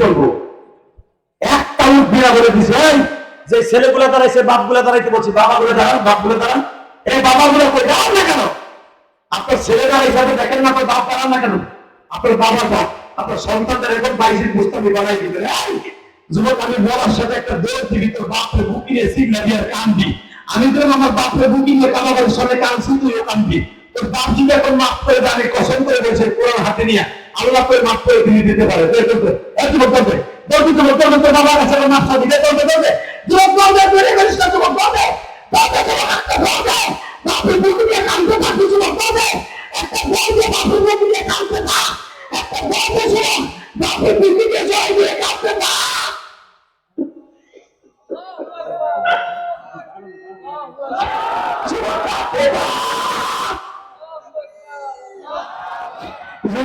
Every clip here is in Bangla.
চলবো। একটা উঠ বিনা বলে দিছে যে ছেলেগুলো দাঁড়াইছে, বাপগুলো দাঁড়াইতে বলছি, বাবাগুলো দাঁড়ান, বাপগুলো দাঁড়ান। এই বাবাগুলো দাঁড়ান না কেন? আপনার ছেলে দাঁড়াইছে, আপনি দেখেন না বাপ দাঁড়ান না কেন? আপনার বাবা বাপ, আপনার সন্তানদের এখন বানাই যুবক, আমি বলার সাথে একটা তোর বাপরে বুকিয়ে সিগনা দিয়ে আমি তো আমার বাপরে তুইও কান্দি। তোর বাপ যদি এখন মাফ করে কসম করে বলছে কোরআন হাতে নিয়ে আল্লাহ করে মাফ করে দিয়ে দিতে পারে। যুবক হবে, দৌড় দে, তোর বাবার কাছে মাফ চাবি দে, দৌড় দে, দৌড় দে। যুবক দে, তৈরি করিস না, যুবক। দৌড় দে, যুবক, একটা দৌড় বাপের বুকে নিয়ে কাঁদতে থাকবি, যুবক, দে। একটা দে, বাপের বুকে নিয়ে কাঁদতে থাক। একটা দে, যুবক, বাপের বুকে নিয়ে জয় দিয়ে কাঁদতে থাক। যুবক,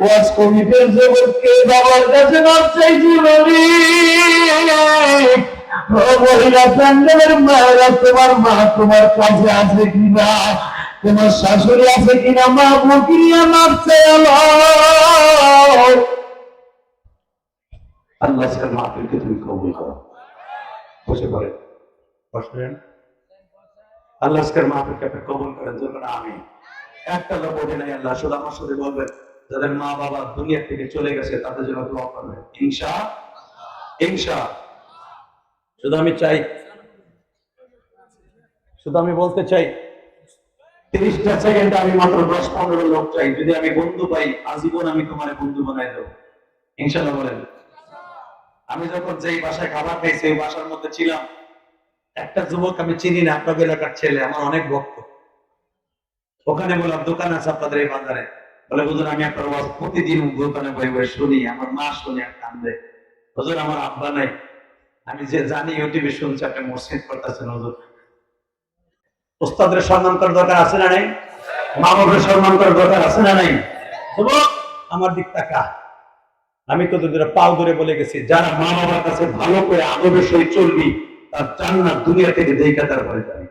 বলি তোমার মা তোমার কাছে আছে কিনা? তোমার শাশুড়ি আছে কিনা? মা চাই আল্লাহ। মাহফিলকে তুমি কবুল করো। বসে পড়ে। বসলেন? আল্লাহ মাহফিলকে কবুল জন্য আমি একটা লোক ওঠে নাই, আল্লাহ শুধু আমার সাথে বলবেন। যাদের মা বাবা দুনিয়া থেকে চলে গেছে, তাদের জন্য দোয়া করবেন হিংসা হিংসা শুধু আমি চাই, শুধু আমি বলতে চাই, তিরিশটা সেকেন্ড আমি মাত্র দশ পনেরো লোক চাই। যদি আমি বন্ধু পাই, আজীবন আমি তোমার বন্ধু বানাই দেবো। ইনশাল্লাহ বলেন। আমি যখন যেই বাসায় খাবার খাইছি, ওই বাসার মধ্যে ছিলাম, একটা যুবক আমি চিনি না, আপনাদের এলাকার ছেলে, আমার অনেক ভক্ত। ওখানে বললাম দোকান আছে আপনাদের এই বাজারে। বলে হুজুর আমি আপনার ওয়াজ প্রতিদিন দোকানে বই বই শুনি আমার মা শুনি আর কান্দে হুজুর আমার আব্বা নাই আমি যে জানি ইউটিউবে শুনছি আপনি মসজিদ করতেছেন হুজুর ওস্তাদের সম্মান করার দরকার আছে না নাই মা সম্মান করার দরকার আছে না নাই আমার দিক তাকা আমি তো তোদের পাও ধরে বলে গেছি যারা মা বাবার কাছে ভালো করে আদবের সহিত চলবি তার জান্নাত দুনিয়া থেকে দেখা তার যাবে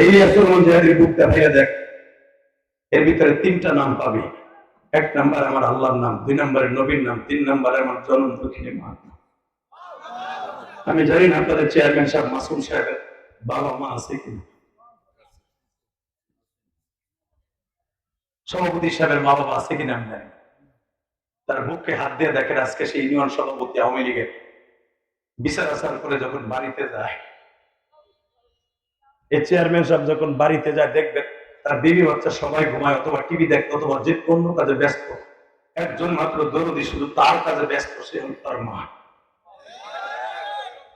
এই আসলমান জাহাদের বুকটা ভাইয়া দেখ এর ভিতরে তিনটা নাম পাবি। এক নাম্বার আমার আল্লাহর নাম, দুই নম্বরে নবীর নাম, তিন নম্বরে আমার জনম দক্ষিণী মা। আমি জানি না আপনাদের চেয়ারম্যান সাহেব, মাসুম সাহেবের বাবা মা আছে কিনা। সভাপতি সাহেবের মা বাবা আছে কিনা আমি জানি তার বুকে হাত দিয়ে দেখেন, আজকে সেই ইউনিয়ন সভাপতি আওয়ামী লীগের বিচার আচার করে যখন বাড়িতে যায়, এই চেয়ারম্যান সাহেব যখন বাড়িতে যায়, দেখবেন তার বিবি বাচ্চা সবাই ঘুমায় অথবা টিভি দেখতে অথবা যে অন্য কাজে ব্যস্ত একজন মাত্র দরদি শুধু তার কাজে ব্যস্ত সে হল তার মা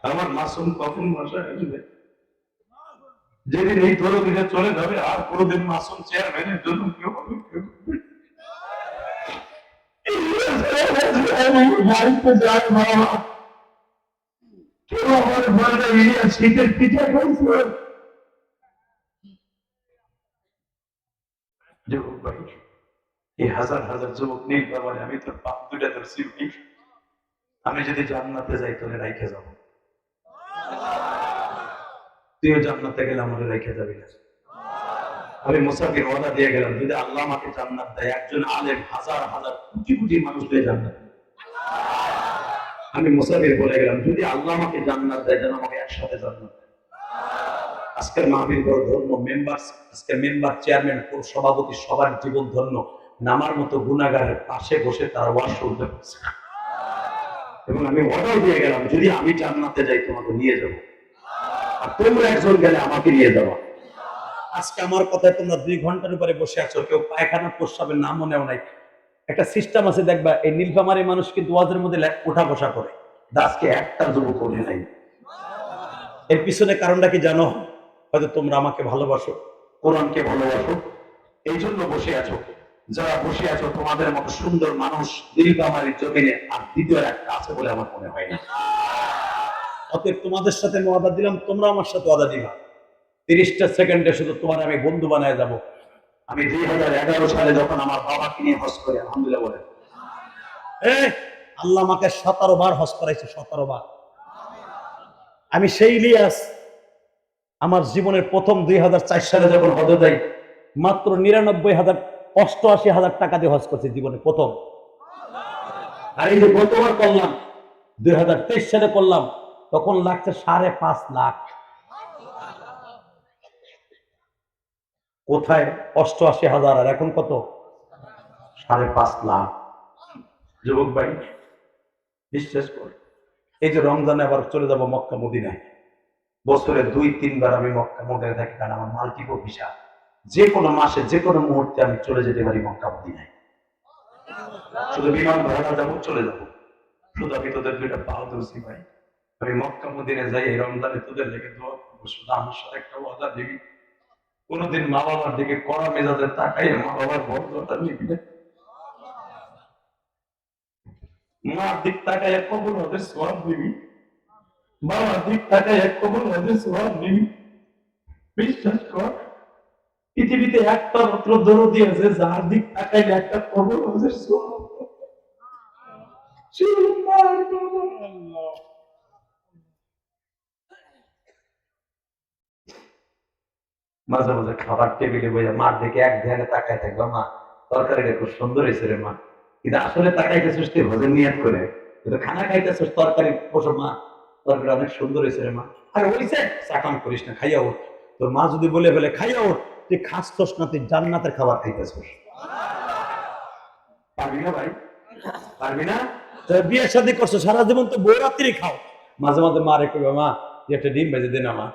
আমার মাসুম কখন বাসায় আসবে যেদিন এই দরদিটা চলে যাবে আর কোনোদিন মাসুম চেয়ারম্যানের জন্য কেউ হবে বাড়িতে শীতের পিঠা খাইছে যুবক ভাই এই হাজার হাজার যুবক নেই বাবা আমি তোর পাপ দুটা ধরছি উঠি আমি যদি জান্নাতে যাই, তোরে রাইখে যাব। তুইও জান্নাতে গেলে আমাকে রেখে যাবি না। আমি মুসাফির ওয়াদা দিয়ে গেলাম, যদি আল্লাহ আমাকে জান্নাত দেয়, একজন আলেম হাজার হাজার কোটি কোটি মানুষ দিয়ে জান্নাত। আমি মুসাফির বলে গেলাম, যদি আল্লাহ আমাকে জান্নাত দেয়, যেন আমাকে একসাথে জান্নাত দেয়। আজকের মাহবিল বড় ধন্য মেম্বার আজকের মেম্বার চেয়ারম্যান সভাপতি সবার জীবন ধন্য। নামার মতো গুণাগারের পাশে বসে তারা ওয়াজ এবং আমি অর্ডার দিয়ে গেলাম, যদি আমি জান্নাতে যাই, তোমাকে নিয়ে যাব। আর তোমরা একজন গেলে আমাকে নিয়ে যাব। আজকে আমার কথায় তোমরা দুই ঘণ্টার উপরে বসে আছো, কেউ পায়খানা প্রস্রাবের নামও মনেও নাই। একটা সিস্টেম আছে, দেখবা, এই নীলফামারি মানুষ কিন্তু ওয়াজের মধ্যে ওঠা বসা করে। আজকে একটা যুবক ওঠে নাই। এর পিছনে কারণটা কি জানো? হয়তো তোমরা আমাকে ভালোবাসো, কোরআনকে ভালোবাসো এই জন্য বসে আছো। যারা বসে আছো, তোমাদের মতো সুন্দর মানুষ নীলফামারির জমিনে আর দ্বিতীয় একটা আছে বলে আমার মনে হয় না। অতএব তোমাদের সাথে আমি ওয়াদা দিলাম, তোমরা আমার সাথে ওয়াদা দিবা। তিরিশটা সেকেন্ডে শুধু তোমার আমি বন্ধু বানায় যাব। আমি দুই হাজার এগারো সালে যখন আমার বাবাকে নিয়ে হজ করি, আলহামদুলিল্লাহ বলে আল্লাহ আমাকে সতেরো বার হজ করাইছে, সতেরো বার। আমি সেই ইলিয়াস আমার জীবনের প্রথম দুই হাজার চার সালে যখন হজে যাই, মাত্র নিরানব্বই হাজার অষ্টআশি হাজার টাকা দিয়ে হজ করছি জীবনে প্রথম। আর এই যে গতবার করলাম, দুই হাজার তেইশ সালে করলাম, তখন লাগছে সাড়ে পাঁচ লাখ। কোথায়? অষ্টআশি হাজার, আর এখন কত? সাড়ে পাঁচ লাখ। যুবক ভাই, বিশ্বাস কর, এই যে রমজানে আবার চলে যাব মক্কা, মদিনায়। বছরে দুই, তিনবার আমি মক্কা মদিনায় থাকি, কারণ আমার মাল্টিপল ভিসা যে কোনো মাসে, যে কোনো মুহূর্তে আমি চলে যেতে পারি মক্কা মদিনায়। শুধু বিমান ভাড়া যাব, চলে যাব। শুধু আমি তোদের দুইটা পাও ধরছি ভাই। আমি মক্কা মদিনে যাই, এই রমজানে তোদের লেগে দোয়া করব। শুধু আমার সাথে একটা ওয়াদা দিবি। কোনোদিন মা বাবার দিকে কড়া মেজাজে তাকাই মা বাবার বন্ধটা নিবি না। মার দিক এক কবুল ওদের সব নিবি তাকায় এক বিশ্বাস কর, পৃথিবীতে একটা মাত্র দরদি আছে, যার দিক একটা মাঝে মাঝে খাবার টেবিলে বসে মার দিকে এক ধ্যানে তাকায় থাকবা, মা, তরকারিটা খুব সুন্দর হয়েছে রে, মা। কিন্তু আসলে তাকাইতেছিস তুই ভোজন নিয়াত করে। কিন্তু খানা খাইতেছিস তরকারি বসো মা অনেক সুন্দর হয়েছে রে মা। আরে চাকাম করিস না, খাইয়া তোর মা যদি বলে ফেলে, খাইয়া তুই খাসতোস না, তুই জান্নাতের খাবার খাইতেছিস পারবি না ভাই? পারবি না? শাদী করছ, সারা জীবন তো বউ রাত্রি খাও। মাঝে মাঝে মা রেখে মা, তুই একটা ডিম ভেজে দে না, মা।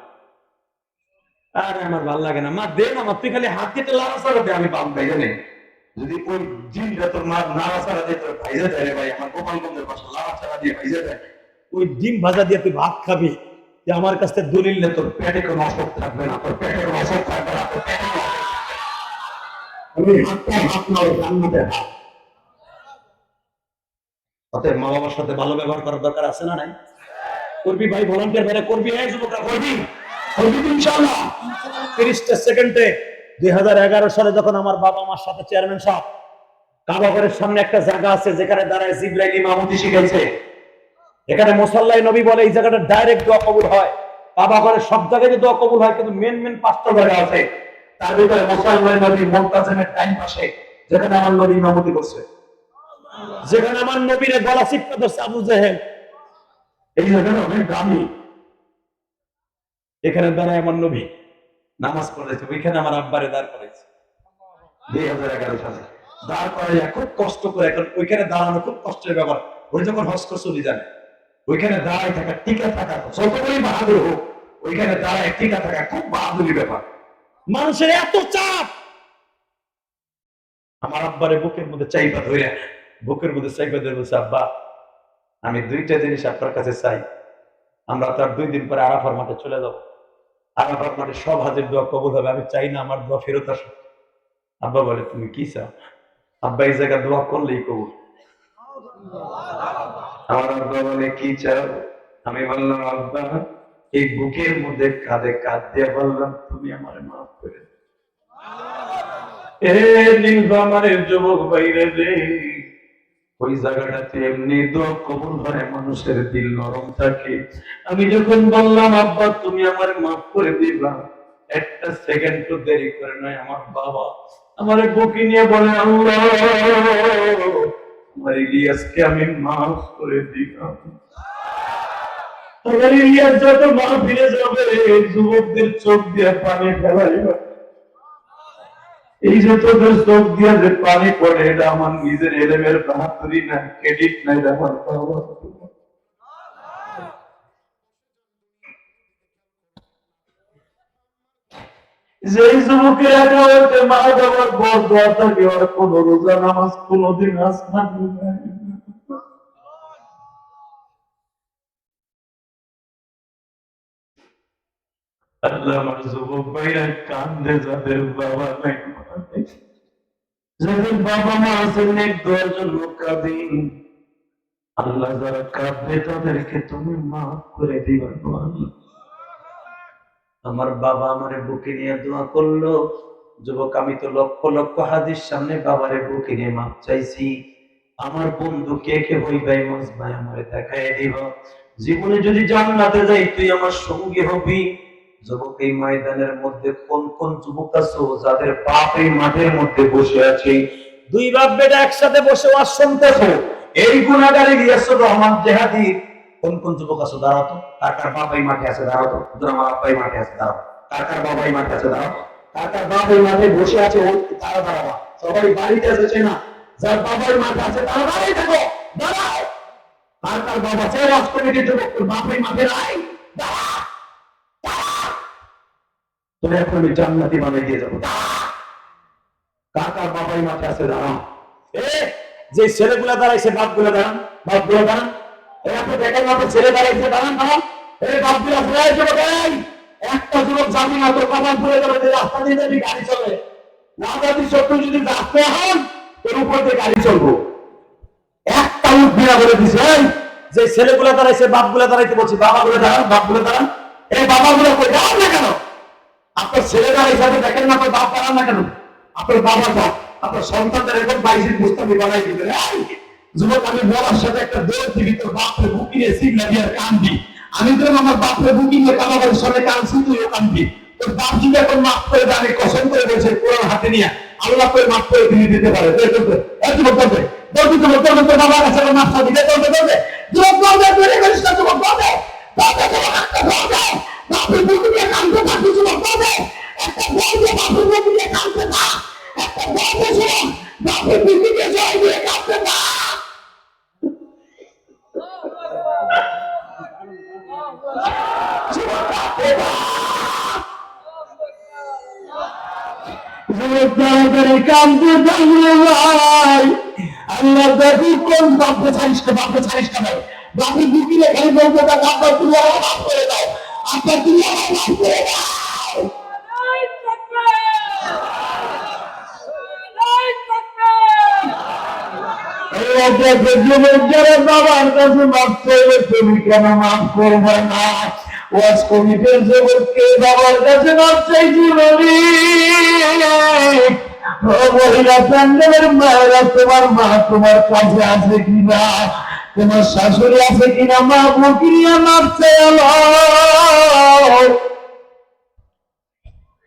আরে আমার ভালো লাগে না। মা, দে না, মা, তুই খালি হাত কেটে লাড়া সারা দে, আমি পাম ভাই জানি যদি ওই ডিমটা তোর মা নাড়া ছাড়া দিয়ে তোর ভাইজা দেয় রে ভাই, আমার গোপালগঞ্জের পাশে দিয়ে ভাইজা দেয়। ওই ডিম ভাজা দিয়ে তুই ভাত খাবি, যে আমার কাছ দলিল নে, তোর পেটে কোনো অসুখ থাকবে না, তোর পেটে অসুখ থাকবে না, তোর পেটে মা বাবার সাথে ভালো ব্যবহার করার দরকার আছে না নাই? করবি ভাই ভলান্টিয়ার ভাইরা করবি হ্যাঁ যুবকরা করবি? করবি ইনশাআল্লাহ। তিরিশটা সেকেন্ডে দুই হাজার এগারো সালে যখন আমার বাবা মার সাথে চেয়ারম্যান সাহেব কাবাগরের সামনে একটা জায়গা আছে, যেখানে দাঁড়ায় জিব্রাইল ইমামতি শিখেছে এখানে মোসাল্লাই নবী বলে এই জায়গাটা ডাইরেক্ট দোয়া কবুল হয়। বাবা কাবাগরের সব জায়গায় দোয়া কবুল হয়, কিন্তু মেন মেন পাঁচটা জায়গা আছে। তার ভিতরে মোসাল্লাই নবী টাইম পাশে যেখানে আমার নবী ইমামতি করছে। যেখানে আমার গলা ধরছে আবু জেহেল। এই জায়গাটা অনেক দামি। এখানে দাঁড়ায় আমার নবী। নামাজ পড়েছে ওইখানে আমার আব্বারে দাঁড় করাইছে। দুই হাজার এগারো সালে। দাঁড় করাই খুব কষ্ট করে এখন ওইখানে দাঁড়ানো খুব কষ্টের ব্যাপার। ওই যখন হস্ত চলে যাবে ওইখানে দাঁড়ায় থাকা, টিকা থাকা যত যতগুলি বাহাদুর হোক, ওইখানে দাঁড়ায় টিকা থাকা খুব বাহাদুরি ব্যাপার। মানুষের এত চাপ! আমার আব্বারে বুকের মধ্যে চাইবা ধরে বুকের মধ্যে চাইবা ধরে বলছে, আব্বা, আমি দুইটা জিনিস আপনার কাছে চাই। আমরা তার দুই দিন পরে আরাফার মাঠে চলে যাব। আরাফার মাঠে সব হাজির দোয়া কবুল হবে, আমি চাই না আমার দোয়া ফেরত আসুক। আব্বা বলে, তুমি কি চাও? আব্বা এই জায়গা দোয়া করলেই কবুল। আমার আব্বা বলে কি চাও? আমি বললাম আব্বা এই বুকের মধ্যে কাঁধে কাঁধ দিয়ে বললাম তুমি আমার মাফ করে যুবক বাইরে রে ওই জায়গাটাতে এমনি দোয়া কবুল হয় মানুষের দিল নরম থাকে। আমি যখন বললাম আব্বা তুমি আমার মাফ করে দিবা। একটা সেকেন্ড তো দেরি করে নয় আমার বাবা আমার বুকে নিয়ে বলে আল্লাহ ইলিয়াসকে আমি মাফ করে দিলাম। যুবকদের চোখ দিয়ে পানি ফেলাইবা এই যে চোখ দিয়ে পানি পড়ে, এটা আমার নিজের এলেমের বাহাত্তরি না ক্রেডিট নাই এটা আমার আল্লাহ আমার কান্দে, যাদের বাবা নাই যাদের বাবা মা আছেন, এক দোয়ার আল্লাহ যারা কাঁদবে, তাদেরকে তুমি মাফ করে দিবা আল্লাহ। আমার বাবা আমারে বুকে নিয়ে দোয়া করল। যুবক, আমি তো লক্ষ লক্ষ হাদিস সামনে বাবারে বুকে নিয়ে মাপ চাইছি। আমার বন্ধু কে কে হইবাই মাস ভাই আমারে দেখাই দিব। জীবনে যদি জান্নাতে যাই, তুই আমার সঙ্গী হবি। যুবক, এই ময়দানের মধ্যে কোন কোন যুবক আছো যাদের বাপ এই মাঠের মধ্যে বসে আছে? দুই বাপ বেটা একসাথে বসে ওয়াজ শুনতেছো। এই গুণাগারে গিয়েছো রহমান জেহাদি। কোন কোন যুবক আছো? দাঁড়াও তো। কার কার বাপ এই মাঠে আছে? দাঁড়াও তো। আমার আব্বা এই মাঠে আছে, দাঁড়াও। কার কার বাবা এই মাঠে আছে? দাঁড়াও। কার কার বাপ এই মাঠে বসে আছে? তারা দাঁড়াবা। সবাই বাড়িতে এসেছে না? যার বাবা এই মাঠে আছে, তারা দাঁড়িয়ে থাকো। দাঁড়াও। কার কার বাবা সে ওয়াজ কমিটির যুবক এই মাঠে নাই। এখন আমি জান্নাতি বানিয়ে দিয়ে যাব। কার কার বাবা এই মাঠে আছে? দাঁড়াও। এ, যে ছেলেগুলা বাপগুলা দাঁড়ান। বাপগুলা দাঁড়ান। বাপগুলা একটা যুবক জানি না যাবে যে রাস্তা দিয়ে যাবি গাড়ি চলে। না যদি সত্য যদি ছেলেগুলা বাপগুলা দাঁড়াইতে বলছি, বাবাগুলো দাঁড়ান, বাপগুলো দাঁড়ান। এই বাবাগুলো কই দাঁড়ান না কেন? আপনার ছেলে দাঁড়াইছে দেখেন না, আপনার বাপ দাঁড়ান না কেন? আপনার বাবা আপনার সন্তানদের এরকম বাইশে মুস্তামি বানাই দিবেন। যুবক আমি বলার সাথে একটা দৌড় দিবি তোর বাপরে বুকিয়ে সিগনা দিয়ে কান্দি আমি তো আমার বাপরে বুকিয়ে কামাবার সঙ্গে কানছি তুইও কান্দি তোর বাপ যদি এখন মাফ করে আমি কসম করে বলছি কোরআন হাতে নিয়ে আল্লাহ করে মাফ করে দিয়ে দিতে পারে। দৌড় দিতে হবে, দৌড় দে, তোর বাবার কাছে মাফ চাবি দে, দৌড় দে, দৌড় দে। যুবক দে, তৈরি করিস না, যুবক। দৌড় দে, যুবক, একটা। বাপরে বুকিয়ে কানতে থাকবি, যুবক দে। একটা দে, বাপরে বুকিয়ে কানতে থাক। একটা দে, যুবক, বাপরে বুকিয়ে জয় দিয়ে কানতে থাক। যুবক, কাঁদতে থাক। কান্দে থাকলে ভাই আল্লাহ দেখি কোন বাপকে ছাড়িস না বাপকে ছাড়িস না ভাই? বাপি বুকি রেখে বলতে থাক আপনার তুমি আমার করে দাও। আপনার তুমি আমার করে দাও আল্লাহ দেখে যুবক যারা বাবার কাছে মাফ করবে তুমি কেন মাফ করবে না ওয়াজ কমিটির যুবককে বাবার কাছে মাফ চাইছি বলি মহিলা প্যান্ডেলের মায়েরা তোমার মা তোমার কাছে আছে কিনা তোমার শাশুড়ি আছে কিনা মা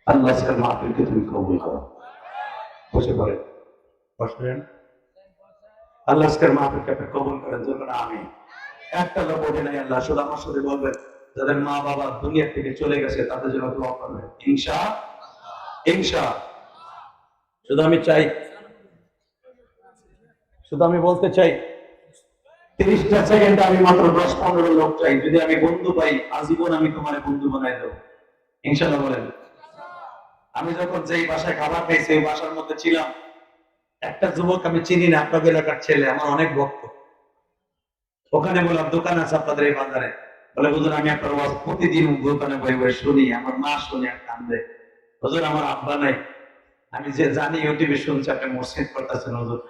আল্লাহ স্যার মাহফিলকে তুমি কবুল করো বসে পড়ে বসবেন আল্লাহ আজকের মাহফিলকে আপনি কবুল করেন জন্য আমি একটা লোক নাই, আল্লাহ শুধু আমার সাথে বলবেন, যাদের মা বাবা দুনিয়া থেকে চলে গেছে, তাদের জন্য দোয়া শুধু আমি চাই, শুধু আমি বলতে চাই, তিরিশটা সেকেন্ডে আমি মাত্র দশ পনেরো লোক চাই, যদি আমি বন্ধু পাই, আজীবন আমি তোমার বন্ধু বানাই দেবো। ইনশাল্লাহ বলেন। আমি যখন যেই বাসায় খাবার খাইছি, ওই বাসার মধ্যে ছিলাম একটা যুবক আমি চিনি না আপনাদের এলাকার ছেলে, আমার অনেক ভক্ত। ওখানে বললাম, দোকান আছে আপনাদের এই বাজারে? বলে, হুজুর, আমি আপনার ওয়াজ প্রতিদিন দোকানে বই বই শুনি, আমার মা শুনি আর কান্দে। হুজুর, আমার আব্বা নাই। আমি যে জানি ইউটিউবে শুনছি, আপনি মসজিদ করতেছেন হুজুর।